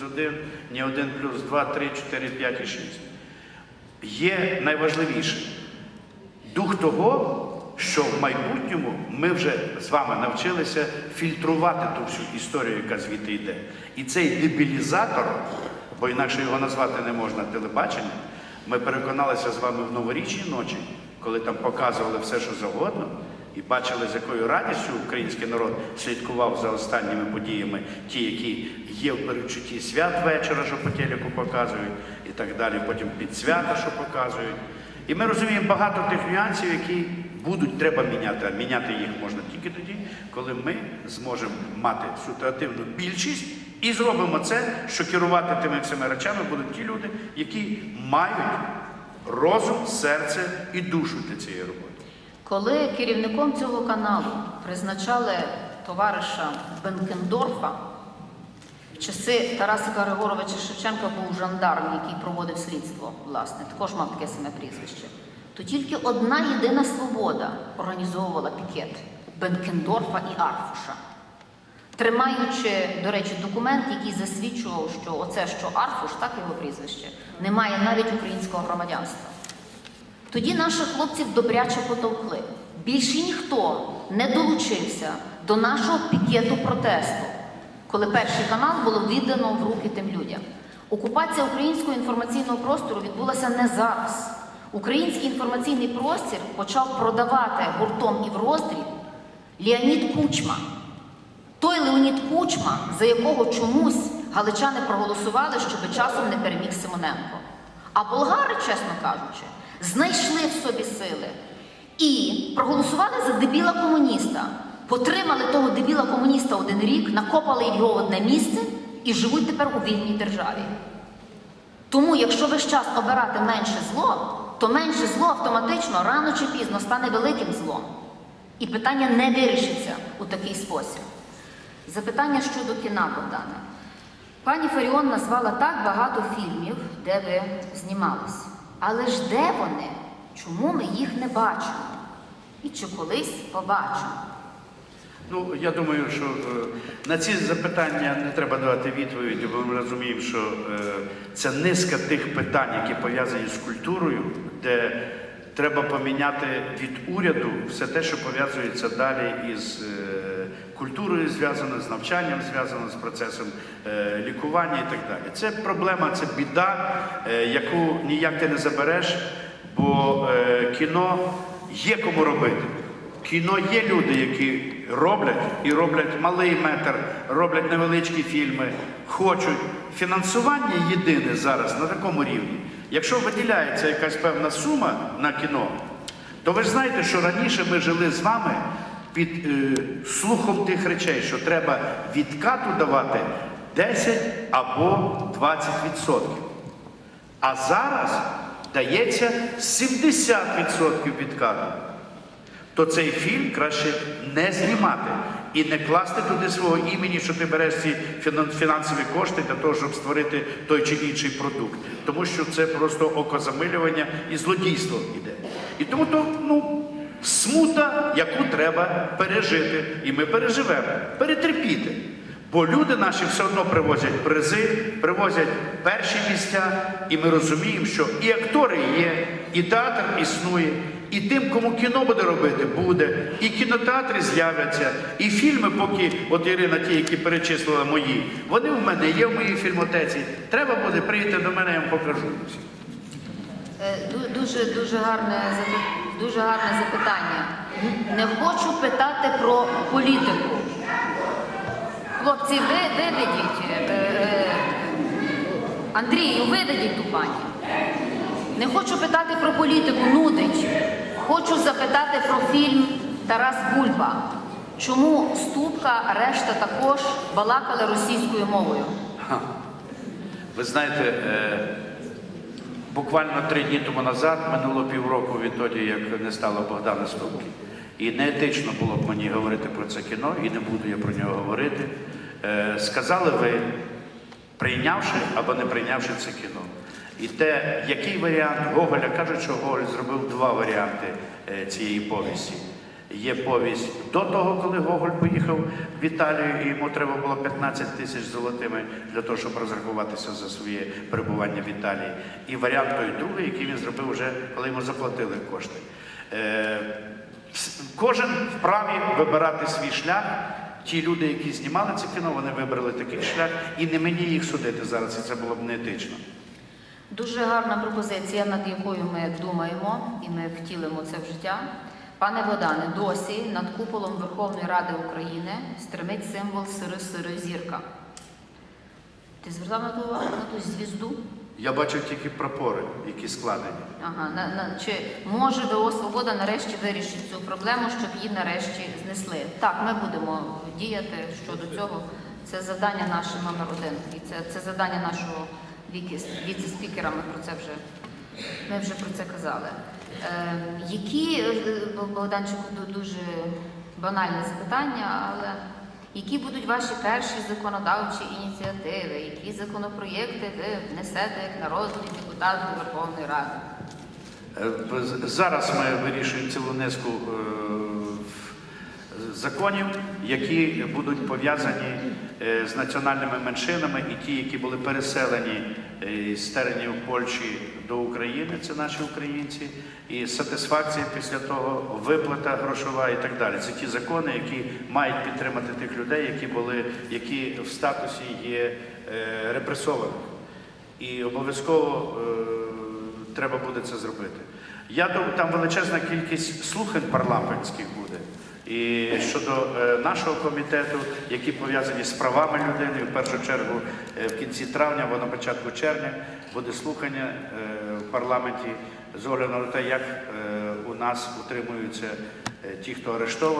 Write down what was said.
плюс 1, ні 1 плюс 2, 3, 4, 5 і 6. Є найважливіше дух того, що в майбутньому ми вже з вами навчилися фільтрувати ту всю історію, яка звідти йде. І цей дебілізатор, бо інакше його назвати не можна телебаченням, ми переконалися з вами в новорічній ночі, коли там показували все, що завгодно, і бачили, з якою радістю український народ слідкував за останніми подіями, ті, які є в передчутті свят вечора, що по телеку показують, і так далі, потім під свята, що показують. І ми розуміємо багато тих нюансів, які будуть треба міняти, а міняти їх можна тільки тоді, коли ми зможемо мати ситуативну більшість і зробимо це, що керувати тими всіма речами будуть ті люди, які мають розум, серце і душу для цієї роботи. Коли керівником цього каналу призначали товариша Бенкендорфа, в часи Тарасика Григоровича Шевченка був жандарм, який проводив слідство, власне, також мав таке саме прізвище, то тільки одна єдина свобода організовувала пікет Бенкендорфа і Арфуша. Тримаючи, до речі, документ, який засвідчував, що оце, що Арфуш, так його прізвище, не має навіть українського громадянства. Тоді наших хлопців добряче потовкли. Більше ніхто не долучився до нашого пікету протесту, коли перший канал було віддано в руки тим людям. Окупація українського інформаційного простору відбулася не зараз. Український інформаційний простір почав продавати гуртом і в роздріб Леонід Кучма. Той Леонід Кучма, за якого чомусь галичани проголосували, щоб часом не переміг Симоненко. А болгари, чесно кажучи, знайшли в собі сили і проголосували за дебіла комуніста. Потримали того дебіла комуніста один рік, накопали його одне місце і живуть тепер у вільній державі. Тому, якщо весь час обирати менше зло, то менше зло автоматично рано чи пізно стане великим злом. І питання не вирішиться у такий спосіб. Запитання щодо кіна, Богдане. Пані Фаріон назвала так багато фільмів, де ви знімались. Але ж де вони? Чому ми їх не бачимо? І чи колись побачимо? Ну, я думаю, що е, на ці запитання не треба давати відповіді, бо ми розуміємо, що е, це низка тих питань, які пов'язані з культурою, де треба поміняти від уряду все те, що пов'язується далі із е, культурою, зв'язано з навчанням, зв'язано з процесом е, лікування і так далі. Це проблема, це біда, е, яку ніяк ти не забереш, бо кіно є кому робити. Кіно є люди, які роблять і роблять малий метр, роблять невеличкі фільми, хочуть. Фінансування єдине зараз на такому рівні. Якщо виділяється якась певна сума на кіно, то ви ж знаєте, що раніше ми жили з вами під е, слухом тих речей, що треба відкату давати 10 або 20%. А зараз дається 70% відкату то цей фільм краще не знімати і не класти туди свого імені, що ти береш ці фінансові кошти для того, щоб створити той чи інший продукт. Тому що це просто окозамилювання і злодійство іде. І тому то, ну, смута, яку треба пережити. І ми переживемо, перетерпіти. Бо люди наші все одно привозять призи, привозять перші місця, і ми розуміємо, що і актори є, і театр існує, і тим, кому кіно буде робити, буде, і кінотеатри з'являться, і фільми, поки от Ірина, ті, які перечислила мої, вони в мене є в моїй фільмотеці. Треба буде прийти до мене, я вам покажу. Е, ду- Дуже, дуже, гарне, дуже гарне запитання. Не хочу питати про політику. Хлопці, ви виведіть. е, е, Андрію, виведіть ту пані. Не хочу питати про політику, нудить. Хочу запитати про фільм Тарас Бульба. Чому Ступка, решта також балакали російською мовою? Ви знаєте, е, буквально три дні тому назад, минуло півроку відтоді, як не стало Богдана Ступки. І неетично було б мені говорити про це кіно, і не буду я про нього говорити. Е, Сказали ви, прийнявши або не прийнявши це кіно. І те, який варіант Гоголя кажуть, що Гоголь зробив два варіанти е, цієї повісті. Є повість до того, коли Гоголь поїхав в Італію, і йому треба було 15 тисяч золотими для того, щоб розрахуватися за своє перебування в Італії. І варіант той другий, який він зробив вже, коли йому заплатили кошти. Е, Кожен вправі вибирати свій шлях. Ті люди, які знімали це кіно, вони вибрали такий шлях, і не мені їх судити зараз, і це було б неетично. Дуже гарна пропозиція, над якою ми думаємо і ми втілимо це в життя. Пане Богдане, досі над куполом Верховної Ради України стримить символ сири-сири зірка. Ти звертав на ту увагу на ту звізду? Я бачив тільки прапори, які складені. Ага, на, на, чи може ВО Свобода нарешті вирішить цю проблему, щоб її нарешті знесли? Так, ми будемо діяти щодо цього. Це завдання наше номер один. І це, це завдання нашого віце-спікера. Ми про це вже ми вже про це казали. Е, які е, Богданчику дуже банальне запитання, але які будуть ваші перші законодавчі ініціативи? Які законопроєкти ви внесете як народний депутат Верховної Ради? Е, Зараз ми вирішуємо цілу низку е, законів, які будуть пов'язані е, з національними меншинами, і ті, які були переселені е, з теренів Польщі до України, це наші українці, і сатисфакція після того, виплата грошова і так далі. Це ті закони, які мають підтримати тих людей, які були, які в статусі є е, репресованих. І обов'язково треба буде це зробити. Я думаю, там величезна кількість слухань парламентських буде. І щодо е, нашого комітету, які пов'язані з правами людини, в першу чергу е, в кінці травня, або на початку червня, буде слухання е, в парламенті з огляду на те, як у нас утримуються ті, хто арештовані.